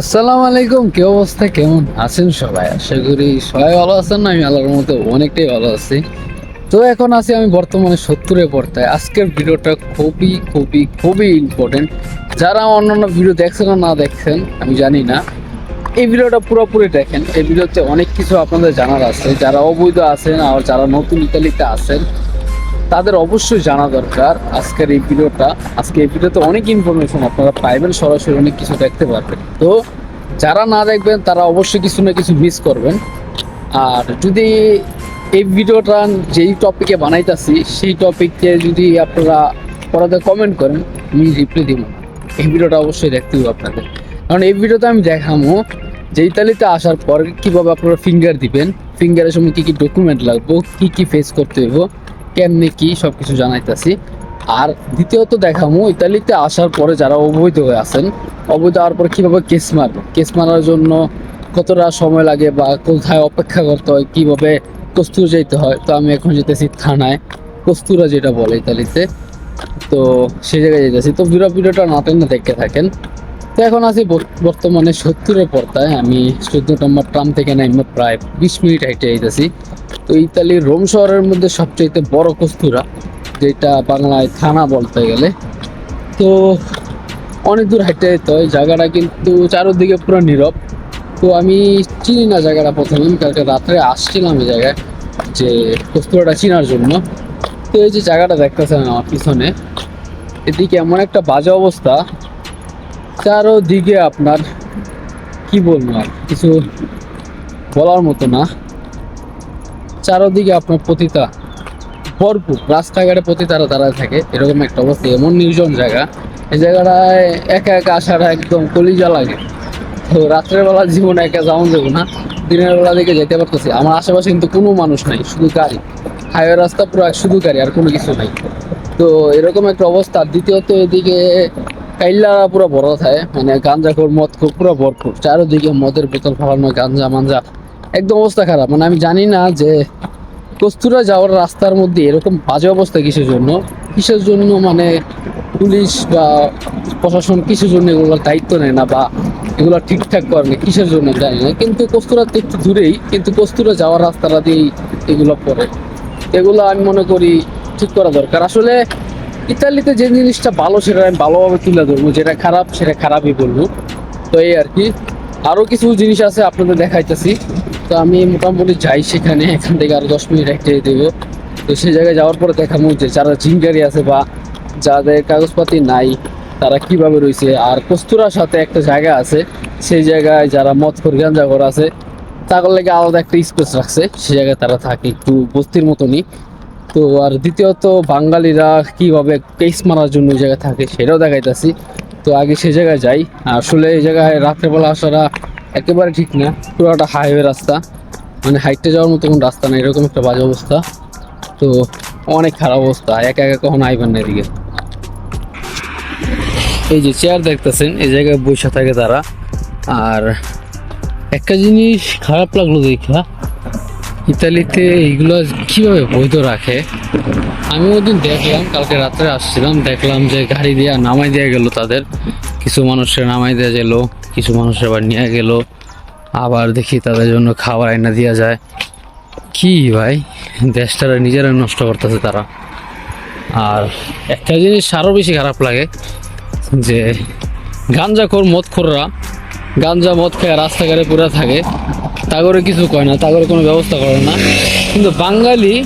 আসসালামু আলাইকুম, কি অবস্থা, কেমন আছেন সবাই? আশা করি সবাই ভালো আছেন না আমি আল্লাহর মতো অনেকটাই ভালো আছি। তো এখন আছি আমি বর্তমানে সত্তরে পড়তায় আজকের ভিডিওটা খুবই খুবই খুবই ইম্পর্টেন্ট যারা অন্যান্য ভিডিও দেখছেন না দেখছেন, আমি জানি না। এই ভিডিওটা পুরোপুরি দেখেন। এই ভিডিওতে অনেক কিছু আপনাদের জানার আছে। যারা অবৈধ আছেন আর যারা নতুন ইতালিতে আছেন তাদের অবশ্যই জানা দরকার আজকের এই ভিডিওটা। আজকে এই ভিডিওতে অনেক ইনফরমেশন আপনারা পাইবেন, সরাসরি অনেক কিছু দেখতে পারবেন। তো যারা না দেখবেন, তারা অবশ্যই কিছু না কিছু মিস করবেন। আর যদি এই ভিডিওটা যেই টপিকে বানাইতাছি, সেই টপিককে যদি আপনারা পড়াতে কমেন্ট করেন, আমি রিপ্লাই দিব। এই ভিডিওটা অবশ্যই দেখতে হবে আপনাদের। কারণ এই ভিডিওতে আমি দেখাবো যে ইতালিতে আসার পর কীভাবে আপনারা ফিঙ্গার দিবেন ফিঙ্গারের সময় কী কী ডকুমেন্ট লাগবো, কী কী ফেস করতে হইব কেমনে কি সব কিছু জানাইতাছি। আর দ্বিতীয়ত দেখামু, ইতালিতে আসার পরে যারা অবৈধ হয়ে আছেন, অবৈধ হওয়ার পর কীভাবে কেস মারবে? কেস মারার জন্য কতটা সময় লাগে বা কোথায় অপেক্ষা করতে হয়, কীভাবে কস্তুর যেতে হয়? তো আমি এখন যেতেছি থানায় কস্তুরা যেটা বলে ইতালিতে। তো সেই জায়গায় যেতেছি। তো ভিডিও ভিডিওটা না টেনে দেখতে থাকেন। তো এখন আছি বর- বর্তমানে সত্তরের পর্দায়। আমি চোদ্দ নম্বর ট্রাম থেকে নাইমে প্রায় বিশ মিনিট হাইটে যাইতেছি তো ইতালির রোম শহরের মধ্যে সবচেয়ে বড় কস্তুরা, যেটা বাংলায় থানা বলতে গেলে। তো অনেক দূর হাইটে যেতে হয়, জায়গাটা কিন্তু চারোদিকে পুরো নীরব। তো আমি চিনি না জায়গাটা প্রথমে কালকে রাত্রে আসছিলাম এই জায়গায় যে কস্তুরাটা চিনার জন্য। তো এই যে জায়গাটা দেখতেছেন আমার পিছনে এদিকে এমন একটা বাজে অবস্থা। চারোদিকে আপনার, কি বলব আর, কিছু বলার মতো না। চারোদিকে আপনার পতিতা, ভরপুর। রাস্তাঘাটে পতিতারা তারা থাকে, এরকম একটা অবস্থা। এমন নির্জন জায়গা, এই জায়গাটায় একা একা আসাটা একদম কলিজা লাগে। তো রাত্রের বেলা জীবনে একা যাওয়া যাব না। দিনের বেলা দিকে যেতে পারতেছি। আমার আশেপাশে কিন্তু কোনো মানুষ নাই, শুধু গাড়ি। হাইওয়ে রাস্তা পুরো শুধু গাড়ি, আর কোনো কিছু নাই। তো এরকম একটা অবস্থা। দ্বিতীয়ত এদিকে কাইল্লারা পুরো বড় থাকে। মানে গাঞ্জা খোর মদ খোর পুরো ভরপুর। চারোদিকে মদের বোতল ফালানো গাঞ্জা মাঞ্জা একদম অবস্থা খারাপ। মানে আমি জানি না যে কস্তুরা যাওয়ার রাস্তার মধ্যে এরকম বাজে অবস্থা কিসের জন্য? কিসের জন্য মানে পুলিশ বা প্রশাসন কিসের জন্য এগুলোর দায়িত্ব নেয় না বা এগুলো ঠিকঠাক করে না? কিসের জন্য জানি না? কিন্তু কস্তুরা তো একটু দূরেই, কিন্তু কস্তুরা যাওয়ার রাস্তাটা দিয়েই এগুলো পড়ে এগুলো আমি মনে করি ঠিক করা দরকার। আসলে ইতালিতে যে জিনিসটা ভালো সেটা আমি ভালোভাবে তুলে ধরবো। যেটা খারাপ সেটা খারাপই বলব। তো এই আর কি। আরও কিছু জিনিস আছে আপনাদের দেখাইতেছি। তো আমি মোটামুটি যাই সেখানে, এখান থেকে আরও দশ মিনিট একটা দেবো তো সেই জায়গায় যাওয়ার পরে দেখাবো যে যারা জিঙ্গারি আছে বা যাদের কাগজপাতি নাই, তারা কীভাবে রয়েছে। আর কস্তুরার সাথে একটা জায়গা আছে, সেই জায়গায় যারা মদ খোর, গাঞ্জা ঘর আছে, তাদের লেগে আলাদা একটা স্পেস রাখছে। সেই জায়গায় তারা থাকে, একটু বস্তির মতনই। তো আর দ্বিতীয়ত বাঙালিরা কীভাবে কেস মারার জন্য ওই জায়গায় থাকে, সেটাও দেখাইতেছি। তো আগে সেই জায়গায় যাই। আসলে এই জায়গায় রাত্রেবেলা আসাটা একেবারে ঠিক না। পুরোটা হাইওয়ে রাস্তা। মানে হাইটে যাওয়ার মতো কোনো রাস্তা নেই এরকম একটা বাজে অবস্থা। তো অনেক খারাপ অবস্থা, একা একা কখনো আইবেন না এদিকে। এই যে চেয়ার দেখতেছেন, এই জায়গায় বসে থাকে তারা। আর একটা জিনিস খারাপ লাগল দেখা ইতালিতে এইগুলো কীভাবে বৈধ রাখে? আমি ওদিন দেখলাম, কালকে রাত্রে আসছিলাম, দেখলাম যে গাড়ি দিয়ে নামাই দেওয়া গেল তাদের। কিছু মানুষের নামাই দেওয়া গেল। কিছু মানুষ আবার নিয়ে গেল। আবার দেখি তাদের জন্য খাবার আইনা দেওয়া যায়। কি ভাই? দেশটারা নিজেরা নষ্ট করতেছে তারা। আর একটা জিনিস আরও বেশি খারাপ লাগে যে, গাঞ্জাখোর মদখোররা, গাঞ্জা মদ খেয়ে রাস্তাঘাটে পুরো থাকে। তাগরে কিছু কয় না, তাগরে কোনো ব্যবস্থা করে না। কিন্তু বাঙালি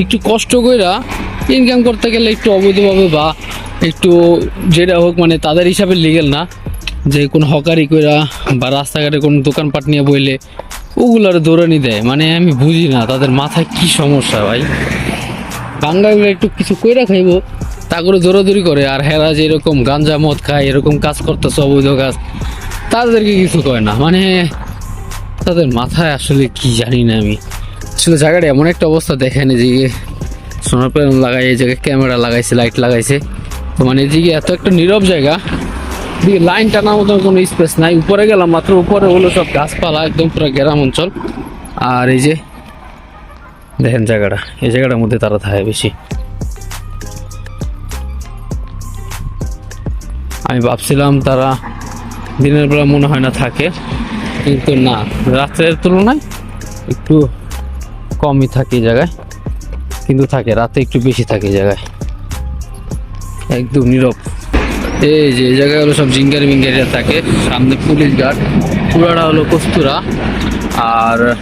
একটু কষ্ট কইরা ইনকাম করতে গেলে একটু অবৈধভাবে বা একটু যেটা হোক মানে তাদের হিসাবে লিগেল না। যে কোনো হকারি কইরা বা রাস্তাঘাটে কোনো দোকানপাট নিয়ে বইলে ওগুলার দৌড়ানি দেয়। মানে আমি বুঝি না তাদের মাথায় কি সমস্যা ভাই। বাঙালিরা একটু কিছু কইরা খাইবো, তা করে দৌড়াদৌড়ি করে, আর হেরা যে এরকম গাঞ্জা মদ খায়, এরকম কাজ করতেছে অবৈধ কাজ, তাদেরকে কিছু কয় না। মানে তাদের মাথায় আসলে কি জানি না আমি। আসলে জায়গাটা এমন একটা অবস্থা, দেখেন যে সোনার প্যানেল লাগাই এই জায়গায় ক্যামেরা লাগাইছে, লাইট লাগাইছে। তো মানে এদিকে এত একটা নীরব জায়গা এদিকে লাইন টানার মতো কোনো স্পেস নাই। উপরে গেলাম মাত্র, উপরে হলো সব গাছপালা, একদম পুরো গ্রাম অঞ্চল। আর এই যে, দেখেন জায়গাটা, এই জায়গাটার মধ্যে তারা থাকে বেশি। আমি ভাবছিলাম তারা দিনের বেলা মনে হয় না থাকে, কিন্তু না, রাত্রের তুলনায় একটু কমই থাকে জায়গায়। কিন্তু থাকে, রাতে একটু বেশি থাকে জায়গায়। একদম নীরব। এই যে হলো সব জিঙ্গারি মিঙ্গারিরা থাকে। সামনে পুলিশ গার্ড পুরাটা হলো কস্তুরা। আর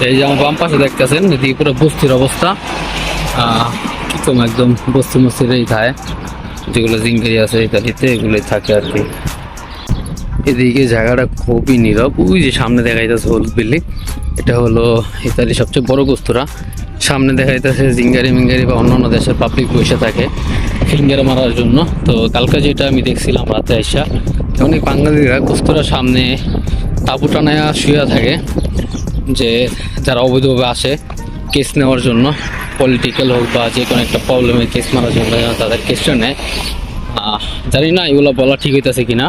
এই যে আমার বাম পাশে দেখতেছেন এদিকে পুরো বস্তির অবস্থা। আহ, কীরকম একদম বস্তি মস্তির এই ধায়। যেগুলো জিঙ্গারি আছে ইত্যাদিতে এগুলোই থাকে আর কি। এদিকে জায়গাটা খুবই নীরব। ওই যে সামনে দেখা যাইতেছে হলুদ বিল্ডিং। এটা হলো ইতালির সবচেয়ে বড় কস্তুরা। সামনে দেখা যাইতেছে জিঙ্গারি মিঙ্গারি বা অন্যান্য দেশের পাবলিক বসে থাকে ফিঙ্গার মারার জন্য। তো কালকে যেটা আমি দেখছিলাম রাতে আইসা, অনেক বাঙালিরা কস্তুরা সামনে তাবু টানায় শুয়ে থাকে যে যারা অবৈধভাবে আসে কেস নেওয়ার জন্য পলিটিক্যাল হোক বা যে কোনো একটা প্রবলেমে কেস মারার জন্য তাদের কেসটা নেয়। জানি না এগুলো বলা ঠিক হইতেছে কিনা।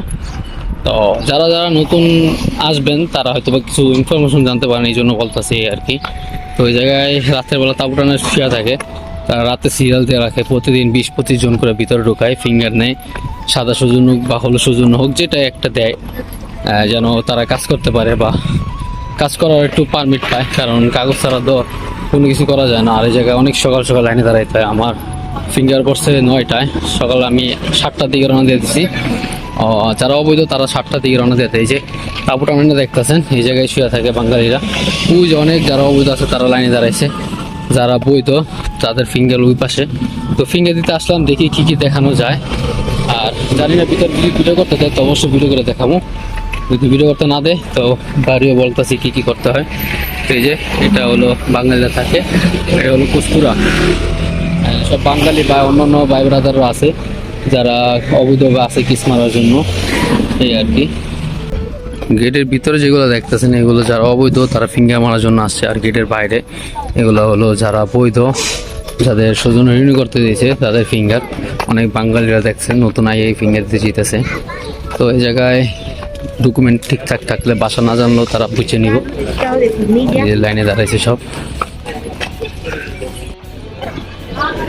তো যারা যারা নতুন আসবেন, তারা হয়তো বা কিছু ইনফরমেশন জানতে পারেন, এই জন্য বলতেছি আর কি। তো ওই জায়গায় রাতের বেলা তাবুটানা শুয়ে থাকে। তারা রাতে সিরিয়াল দিয়ে রাখে, প্রতিদিন বিশ পঁচিশ জন করে ভিতরে ঢোকায় ফিঙ্গার নেয়, সাদা সুজন হোক বা হলুদ সুজন হোক যেটা একটা দেয় যেন তারা কাজ করতে পারে বা কাজ করার একটু পারমিট পায়। কারণ কাগজ ছাড়া তো কোনো কিছু করা যায় না। আর এই জায়গায় অনেক সকাল সকাল লাইনে দাঁড়াইতে হয়। আমার ফিঙ্গার পড়ছে নয়টায়। সকাল আমি সাতটার দিকে রওনা দিয়ে দিছি। যারা অবৈধ, তারা সাতটার দিকে রওনা দিতে এই যে তারপর আপনারা দেখতেছেন, এই জায়গায় শুয়ে থাকে বাঙালিরা। ওই যে অনেক যারা অবৈধ আছে, তারা লাইনে দাঁড়াইছে। যারা বৈধ, তাদের ফিঙ্গার ওই পাশে। তো ফিঙ্গার দিতে আসলাম, দেখি কি কি দেখানো যায়। আর জানি না ভিতর যদি ভিডিও করতে দেয় তো অবশ্যই ভিডিও করে দেখাবো। যদি ভিডিও করতে না দেয়, তো বাড়িও বলতেছি কি কি করতে হয়। তো এই যে, এটা হলো বাঙালিরা থাকে, এটা হলো কুস্তুরা। সব বাঙালি বা অন্যান্য ভাই ব্রাদারও আছে। যারা অবৈধভাবে আছে কিস মারার জন্য, এই আর কি। গেটের ভিতরে যেগুলো দেখতেছেন, এগুলো যারা অবৈধ, তারা ফিঙ্গার মারার জন্য আসছে আর গেটের বাইরে। এগুলো হলো যারা বৈধ, যাদের স্বজন রিনিউ করতে দিয়েছে, তাদের ফিঙ্গার। অনেক বাঙালিরা দেখছেন নতুন আই এই ফিঙ্গার দিতে জিতেছে। তো এই জায়গায় ডকুমেন্ট ঠিকঠাক থাকলে বাসা না জানলেও তারা বুঝে নিব। লাইনে দাঁড়াইছে সব।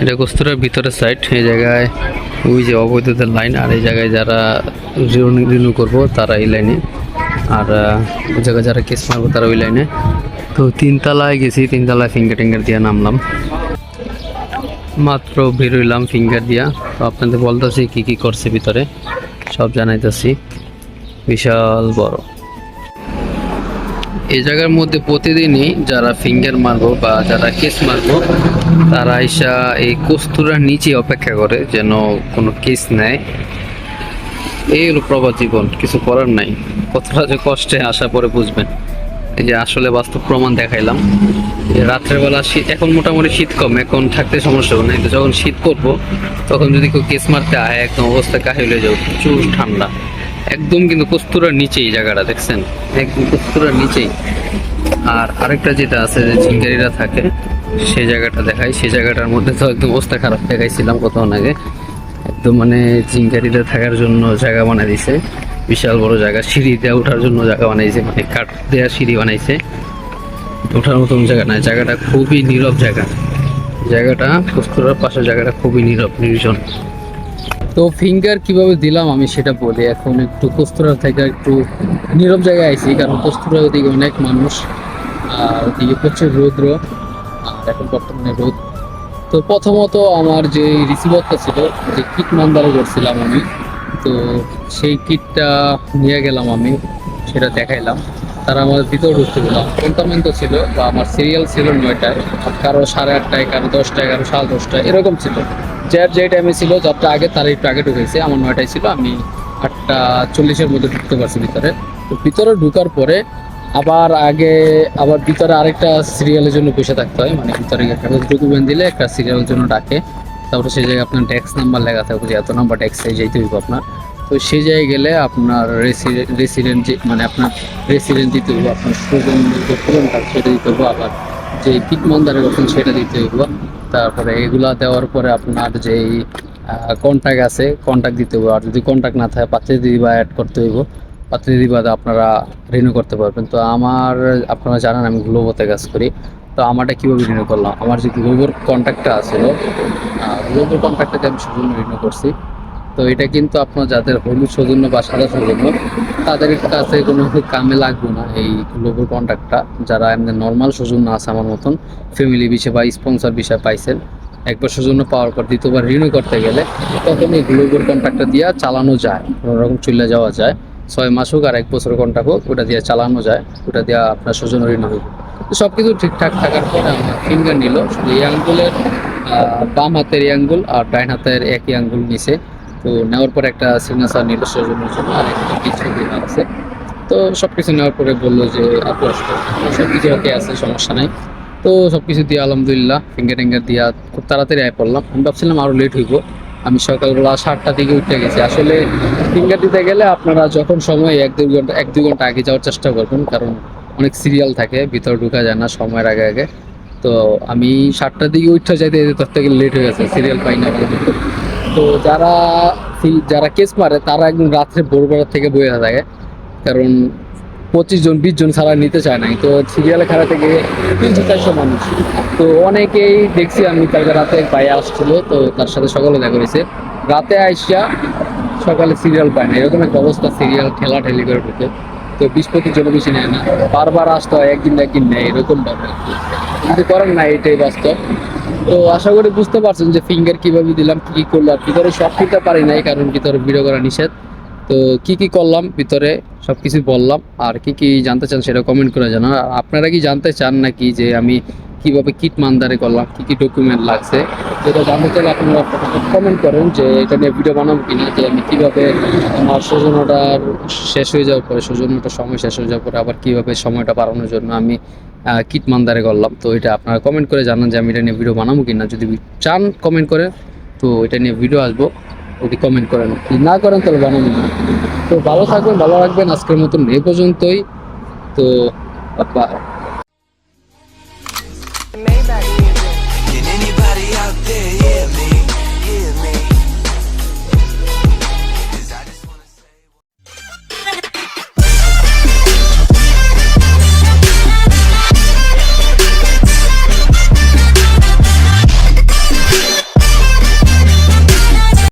এটা কস্তুরার ভিতরের সাইড এই জায়গায় ওই যে অবৈধদের লাইন, আর এই জায়গায় যারা রিনিউ করব তারা এই লাইনে। আর ওই জায়গায় যারা কেস মারবো তারা ওই লাইনে। তো তিনতলায় গেছি, তিনতলায় ফিঙ্গার টিঙ্গার দিয়ে নামলাম। মাত্র বেরোইলাম ফিঙ্গার দিয়া। তো আপনাদের বলতেছি কি কি করছে ভিতরে, সব জানাইতেছি। বিশাল বড়। এই জায়গার মধ্যে প্রতিদিনই যারা ফিঙ্গার মারবো বা যারা কেস মারবো তারা আইসা এই কস্তুরার নিচে অপেক্ষা করে যেন কোনো কেস নেয়। এই হলো প্রবাদ জীবন, কিছু করার নাই। কতটা যে কষ্টে আসা পরে বুঝবেন। এই যে আসলে বাস্তব প্রমাণ দেখাইলাম। যে রাত্রের বেলা শীত, এখন মোটামুটি শীত কম, এখন থাকতে সমস্যা হবে না। কিন্তু যখন শীত করব, তখন যদি কেউ কেস মারতে আয় একদম অবস্থা কাহিল হয়ে যাবে, প্রচুর ঠান্ডা। একদম কিন্তু কস্তুরার নিচেই জায়গাটা, দেখছেন? একদম কস্তুরার নিচেই। আর আরেকটা যেটা আছে যে ঝিঙ্গারিরা থাকে সেই জায়গাটা দেখাই। সেই জায়গাটার মধ্যে তো একদম অবস্থা খারাপ। দেখাইছিলাম কতক্ষণ আগে। একদম মানে জিঙ্গারিতে থাকার জন্য জায়গা বানাই দিছে। বিশাল বড় জায়গা। সিঁড়ি দিয়ে ওঠার জন্য জায়গা বানাইছে। মানে কাঠ দেওয়া সিঁড়ি বানাইছে। ওঠার মতন জায়গা না জায়গাটা খুবই নীরব জায়গা। জায়গাটা কস্তুরার পাশে জায়গাটা খুবই নীরব, নির্জন। তো ফিঙ্গার কীভাবে দিলাম আমি সেটা বলি। এখন একটু কস্তুরা থেকে একটু নীরব জায়গায় আইছি। কারণ কস্তুরা ওদিকে অনেক মানুষ। আর ওদিকে প্রচুর রৌদ্র। আর এখন বর্তমানে রোদ। তো প্রথমত আমার যে রিসিভারটা ছিল, যে কিট মান্দারে করছিলাম আমি, তো সেই কিটটা নিয়ে গেলাম আমি, সেটা দেখাইলাম। তারা আমার ভিতরে ঢুকতে দিলাম কন্টারমেন্ট তো ছিল, বা আমার সিরিয়াল ছিল নয়টায়, কারও সাড়ে আটটায়, কারও দশটায়, কারও সাড়ে দশটায়, এরকম ছিল। যার যে টাইমে ছিল, যারটা আগে তার একটু আগে ঢুকেছে। আমার নয়টায় ছিল, আমি আটটা চল্লিশের মধ্যে ঢুকতে পারছি ভিতরে। তো ভিতরে ঢুকার পরে আবার আগে, আবার ভিতরে আরেকটা সিরিয়ালের জন্য বসে থাকতে হয়। মানে ভিতরে কাগজ ডকুমেন্ট দিলে একটা সিরিয়ালের জন্য ডাকে। তারপরে সেই জায়গায় আপনার ডেস্ক নাম্বার লেখা থাকবে যে এত নাম্বার ডেস্কে যেতে হইব আপনার। তো সেই জায়গায় গেলে আপনার রেসিডেন্ট যে মানে আপনার রেসিডেন্ট দিতে হইব, আপনার সুজন সেটা দিতে হইব, আবার যে কিট মান্দারের কথা সেটা দিতে হইব। তারপরে এগুলা দেওয়ার পরে আপনার যেই কন্ট্যাক্ট আছে কন্ট্যাক্ট দিতে হইব। আর যদি কন্ট্যাক্ট না থাকে, পাত্রে দিবা অ্যাড করতে হইব। দিবা আপনারা রিনিউ করতে পারবেন। তো আমার, আপনারা জানেন আমি গ্লোবোতে কাজ করি। তো আমারটা কীভাবে রিনিউ করলাম? আমার যে গ্লোবোর কন্ট্যাক্টটা আছিল গ্লোবোর কন্ট্যাক্টটাকে আমি সুজন রিনিউ করছি। তো এটা কিন্তু আপনার যাদের হলুদ সৌজন্য বা সাদা সৌজন্য, তাদের কাছে কোনো কামে লাগবে না এই গ্লোবাল কন্ট্রাক্টটা। যারা এমনি নর্মাল সৌজন্য আছে আমার মতন, ফ্যামিলি বিষয় বা স্পন্সর বিষয় পাইছেন, একবার সৌজন্য পাওয়ার পর দ্বিতীয়বার রিনিউ করতে গেলে তখন এই গ্লোবাল কন্ট্রাক্টটা দিয়ে চালানো যায়, কোনো রকম চলে যাওয়া যায়। ছয় মাস হোক আর এক বছর কন্ট্রাক্ট হোক, ওটা দিয়ে চালানো যায়, ওটা দিয়ে আপনার সৌজন্য রিনিউ হবে। সব কিছু ঠিকঠাক থাকার পরে আমার ফিঙ্গার নিল, শুধু এই আঙ্গুলের বাম হাতের এই আঙ্গুল আর ডাইন হাতের একই আঙ্গুল নিছে তো নেওয়ার পরে একটা সিগনেচার নিল সৌজন্যের জন্য, আর একটা ছবি আছে। তো সব কিছু নেওয়ার পরে বলল যে সব কিছু ওকে আছে, সমস্যা নাই। তো সব কিছু দিয়ে আলহামদুলিল্লাহ ফিঙ্গার টিঙ্গার দিয়া খুব তাড়াতাড়ি আয় পড়লাম। আমি ভাবছিলাম আরও লেট হইব। আমি সকালবেলা সাতটা দিকে উঠে গেছি। আসলে ফিঙ্গার দিতে গেলে আপনারা যখন সময় এক, দুই ঘণ্টা, এক, দুই ঘণ্টা আগে যাওয়ার চেষ্টা করবেন, কারণ অনেক সিরিয়াল থাকে, ভিতরে ঢোকা যায় না সময়ের আগে আগে। তো আমি সাতটার দিকে উঠতে যাইতে তোর থেকে লেট হয়ে গেছে সিরিয়াল পাই না তো যারা যারা কেস মারে, তারা একদম রাত্রে ভোরবেলা থেকে বয়ে থাকে, কারণ পঁচিশ জন, বিশ জন ছাড়া নিতে চায় নাই। তো সিরিয়ালে খেলা থেকে তিনশো চারশো মানুষ। তো অনেকেই দেখছি আমি তাকে রাতে ভাই আসছিল, তো তার সাথে সকালে দেখা করেছে। রাতে আইসা সকালে সিরিয়াল পায় না। এরকম একটা অবস্থা সিরিয়াল ঠেলা ঠেলি করে ঢুকে। তো বিশ পঁচিশ জন বেশি নেয় না। বারবার আসতে হয়, একদিন একদিন নেয়, এরকম ভাবে। কিন্তু করেন না, এটাই বাস্তব। তো আশা করি বুঝতে পারছেন যে ফিঙ্গার কীভাবে দিলাম, কি কি করলাম ভিতরে সব দিতে পারি নাই, কারণ কি ভিতরে ভিডিও করা নিষেধ। তো কি কি করলাম? ভিতরে সব কিছু বললাম। আর কি কি জানতে চান সেটা কমেন্ট করে জানান। আপনারা কি জানতে চান নাকি যে আমি কীভাবে কিট মানদারে করলাম? কি কি ডকুমেন্ট লাগছে? যেটা জানতে চাইলে আপনারা কমেন্ট করেন যে এটা নিয়ে ভিডিও বানাবো কিনা, যে আমি কীভাবে আমার সৌজন্যটার শেষ হয়ে যাওয়ার পরে সৌজন্যটার সময় শেষ হয়ে যাওয়ার পরে আবার কীভাবে সময়টা বাড়ানোর জন্য আমি কিট মানদারে করলাম। তো এটা আপনারা কমেন্ট করে জানান যে আমি এটা নিয়ে ভিডিও বানাবো কিনা। যদি চান কমেন্ট করে, তো এটা নিয়ে ভিডিও আসব। যদি কমেন্ট করেন। যদি না করেন তাহলে জানেন না। তো ভালো থাকবেন ভালো রাখবেন। আজকের মতন এ পর্যন্তই। তো